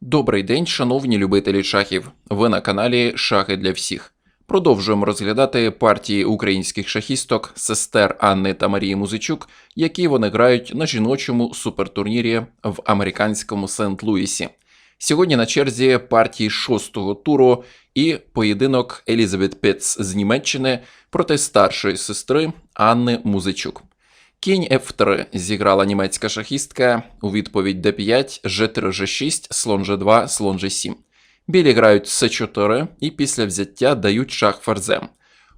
Добрий день, шановні любителі шахів. Ви на каналі Шахи для всіх. Продовжуємо розглядати партії українських шахісток, сестер Анни та Марії Музичук, які вони грають на жіночому супертурнірі в американському Сент-Луісі. Сьогодні на черзі партії шостого туру і поєдинок Елізабет Петц з Німеччини проти старшої сестри Анни Музичук. Кінь F3 зіграла німецька шахістка у відповідь D5, G3, G6, слон G2, слон G7. Білі грають С4 і після взяття дають шах ферзем.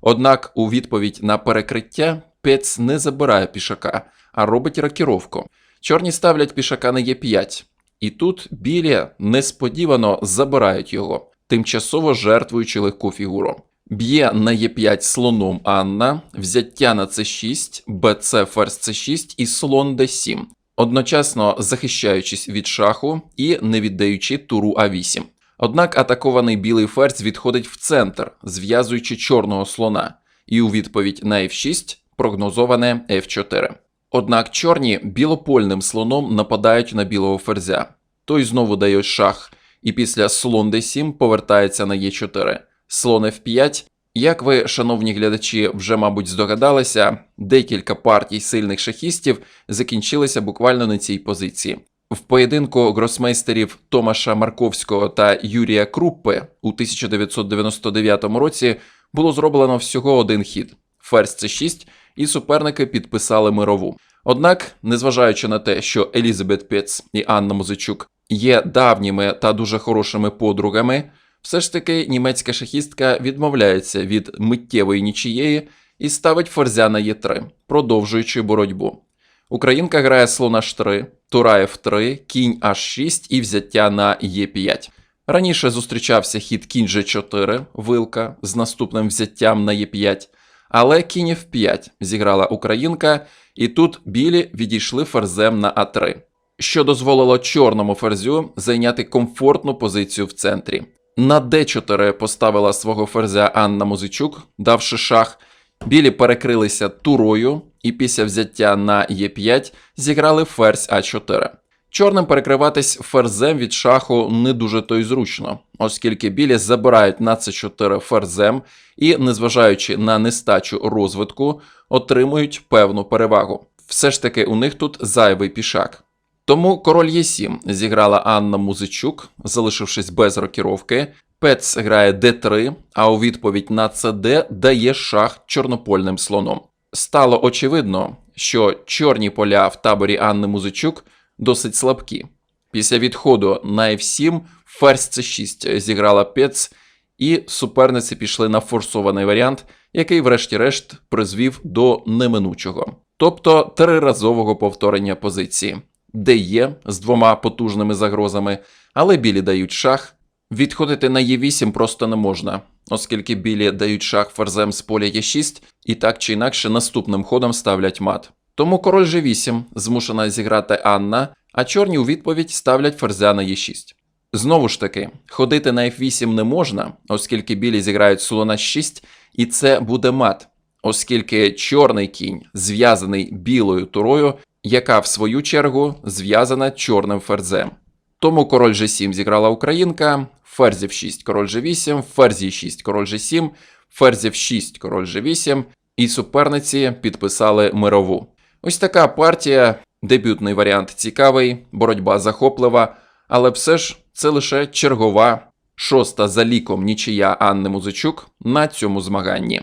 Однак у відповідь на перекриття Пец не забирає пішака, а робить рокіровку. Чорні ставлять пішака на Е5. І тут білі несподівано забирають його, тимчасово жертвуючи легку фігуру. Б'є на Е5 слоном Анна, взяття на С6, БЦ ферзь С6 і слон Д7, одночасно захищаючись від шаху і не віддаючи туру А8. Однак атакований білий ферзь відходить в центр, зв'язуючи чорного слона, і у відповідь на F6 прогнозоване F4. Однак чорні білопольним слоном нападають на білого ферзя. Той знову дає шах, і після слон d7 повертається на Е4. Слон F5. Як ви, шановні глядачі, вже, мабуть, здогадалися, декілька партій сильних шахістів закінчилися буквально на цій позиції. В поєдинку гросмейстерів Томаша Марковського та Юрія Круппе у 1999 році було зроблено всього один хід ферзь c6, і суперники підписали мирову. Однак, незважаючи на те, що Елізабет Пец і Анна Музичук є давніми та дуже хорошими подругами, все ж таки німецька шахістка відмовляється від миттєвої нічієї і ставить ферзя на Е3, продовжуючи боротьбу. Українка грає слон H3, тура F3, кінь H6 і взяття на Е5. Раніше зустрічався хід кінь G4, вилка з наступним взяттям на Е5, але кінь F5 зіграла українка, і тут білі відійшли ферзем на А3, що дозволило чорному ферзю зайняти комфортну позицію в центрі. На d4 поставила свого ферзя Анна Музичук, давши шах. Білі перекрилися турою, і після взяття на Е5 зіграли ферзь А4. Чорним перекриватись ферзем від шаху не дуже то й зручно, оскільки білі забирають на С4 ферзем і, незважаючи на нестачу розвитку, отримують певну перевагу. Все ж таки у них тут зайвий пішак. Тому король Е7 зіграла Анна Музичук, залишившись без рокіровки. Пец грає d3, а у відповідь на cd дає шах чорнопольним слоном. Стало очевидно, що чорні поля в таборі Анни Музичук досить слабкі. Після відходу на F7 ферзь c6 зіграла Пец, і суперниці пішли на форсований варіант, який, врешті-решт, призвів до неминучого, тобто триразового повторення позиції де є з двома потужними загрозами, але білі дають шах. Відходити на Е8 просто не можна, оскільки білі дають шах ферзем з поля Е6 і так чи інакше наступним ходом ставлять мат. Тому король G8 змушена зіграти Анна, а чорні у відповідь ставлять ферзя на Е6. Знову ж таки, ходити на F8 не можна, оскільки білі зіграють слона 6, і це буде мат, оскільки чорний кінь зв'язаний білою турою яка в свою чергу зв'язана чорним ферзем. Тому король G7 зіграла українка, ферзь F6, король G8, ферзь E6, король G7, ферзь F6, король G8, і суперниці підписали мирову. Ось така партія, дебютний варіант цікавий, боротьба захоплива, але все ж це лише чергова, шоста за ліком нічия Анни Музичук на цьому змаганні.